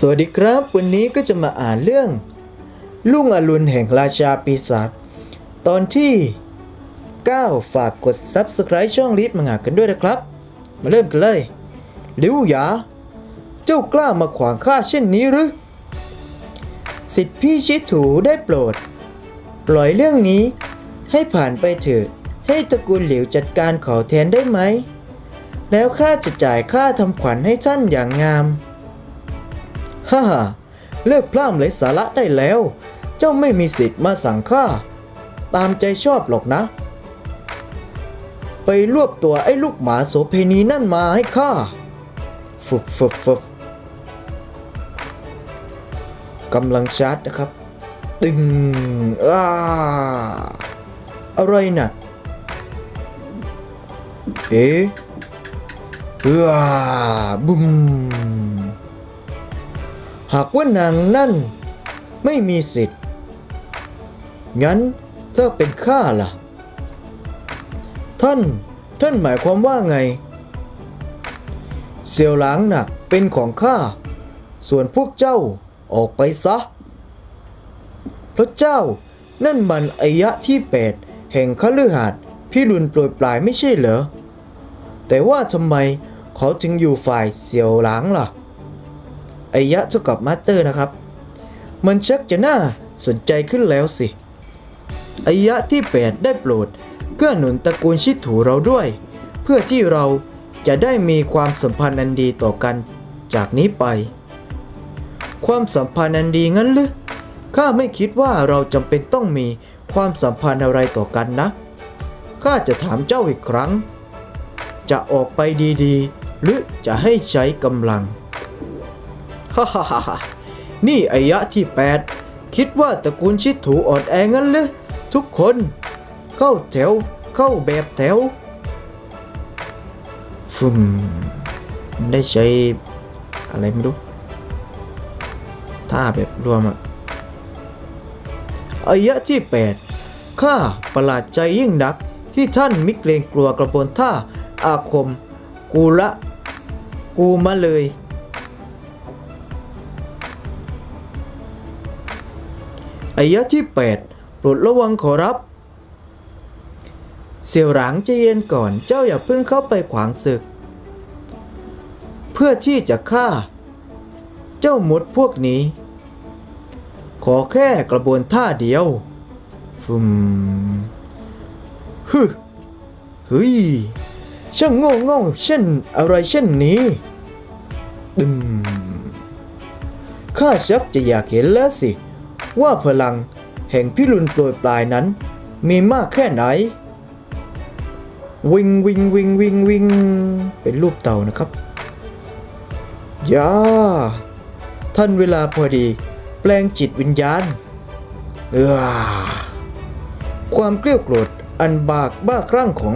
สวัสดีครับ วันนี้ก็จะมาอ่านเรื่อง ลุงอรุณแห่งราชาปีศาจตอนที่ 9 ฝากกด Subscribe ช่องลิฟมังงะกันด้วยนะครับ มาเริ่มกันเลยหลิวหยา เจ้ากล้ามาขวางข้าเช่นนี้หรือ สิทธิพี่ชิดถูได้โปรด ปล่อยเรื่องนี้ให้ผ่านไปเถอะให้ตระกูลหลิวจัดการขอแทนได้ไหม แล้วข้าจะจ่ายค่าทำขวัญให้ท่านอย่างงาม ฮ่าฮ่าเลิกพร่ำไร้สาระได้แล้ว เจ้าไม่มีสิทธิ์มาสั่งข้าตามใจชอบหรอกนะ ไปรวบตัวไอ้ลูกหมาโสเพณีนั่นมาให้ข้าฟึบฟึบฟึบกำลังชาร์จนะครับ ตึงอ้าอะไรน่ะ เอ๊ะอ้าบุม หากว่านางนั่นไม่มีสิทธิ์ งั้นถ้าเป็นข้าล่ะ ท่าน ท่านหมายความว่าไง เสี่ยวหลางน่ะเป็นของข้า ส่วนพวกเจ้าออกไปซะ พระเจ้านั่นมันอายะที่แปดแห่งคฤหาสน์พิรุณโปรยปลายไม่ใช่เหรอ แต่ว่าทำไมเขาจึงอยู่ฝ่ายเสี่ยวหลางล่ะ ไอยะเท่ากับมาสเตอร์นะครับ มันชักจะน่าสนใจขึ้นแล้วสิไอยะที่ 8 ได้โปรดเกื้อหนุนตระกูลชิดถูเราด้วย เพื่อที่เราจะได้มีความสัมพันธ์อันดีต่อกันจากนี้ไป ความสัมพันธ์อันดีงั้นหรือข้าไม่คิดว่าเราจำเป็นต้องมีความสัมพันธ์อะไรต่อกันนะข้าจะถามเจ้าอีกครั้ง จะออกไปดีๆ หรือจะให้ใช้กำลัง ฮ่าฮ่าฮ่านี่อายะที่ 8 คิดว่าตระกูลชิดถูอ่อนแองั้นหรือทุกคน เข้าแถว เข้าแบบแถวฟุมได้ใช้อะไรไม่รู้ท่าแบบรวมอะอายะที่ 8 ข้าประหลาดใจยิ่งนักที่ท่านมิเกรงกลัวกระบวนท่าอาคม กูละ กูมาเลย อายะที่ 8 โปรดระวังขอรับ เสี่ยวหลางใจเย็นก่อนเจ้าอย่าเพิ่งเข้าไปขวางศึก เพื่อที่จะฆ่า เจ้ามดพวกนี้ ขอแค่กระบวนท่าเดียวฟุมฮึเฮ้ยช่างโง่โง่เช่นอะไรเช่นนี้ดึมข้าชักจะอยากเห็นแล้วสิ ว่าพลังแห่งพิรุณโปรยปลายนั้น มีมากแค่ไหน วิงวิงวิงวิงวิงเป็นรูปเต่านะครับยาท่านเวลาพอดี แปลงจิตวิญญาณเออความเกลี้ยวโกรธอันบากบ้าคลั่งของ